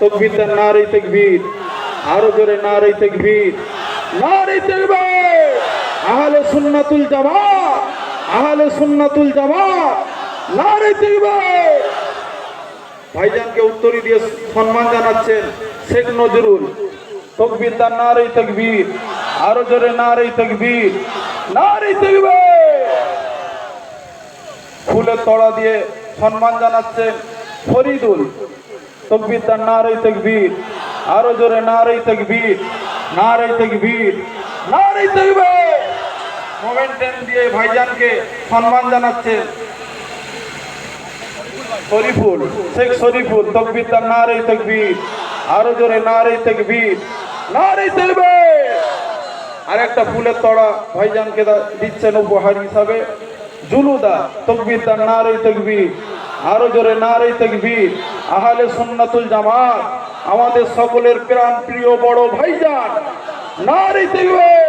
তকবির তার নারী তকবীর। আরও জোরে নারী তকবীর। নারী তকবীর। আহলে সুন্নাতুল জামাত। আহলে সুন্নাতুল জামাত। নারী তকবীর। ভাইজানকে উত্তরি দিয়ে সম্মান জানাচ্ছেন শেখ নজরুল। তকবির তার নারী তকবীর। আরও জোরে নারী তকবীর। নারী তকবীর। ফুলের তড়া দিয়ে সম্মান জানাচ্ছেন ফরিদুল। তকবির তার নারী তকবীর। আরও জোরে নারী তকবীর নারী তকবীর নারী তকবীর। মোমেন্টেন দিয়ে ভাইজানকে সম্মান জানাচ্ছেন শরীফুল, শেখ শরীফুল, তকবির তার নারী তকবীর। আরও জোরে নারী তকবীর নারী তকবীর। আরেকটা ফুলের তড়া ভাইজানকে দিচ্ছেন উপহার হিসাবে। জুলুদা, তকবির তার নারী তকবীর। আরও জোরে নারী তকবীর আহলে সুন্নাতুল জামাত আমাদের সকলের প্রাণ প্রিয় বড় ভাইজান নারী তকবীর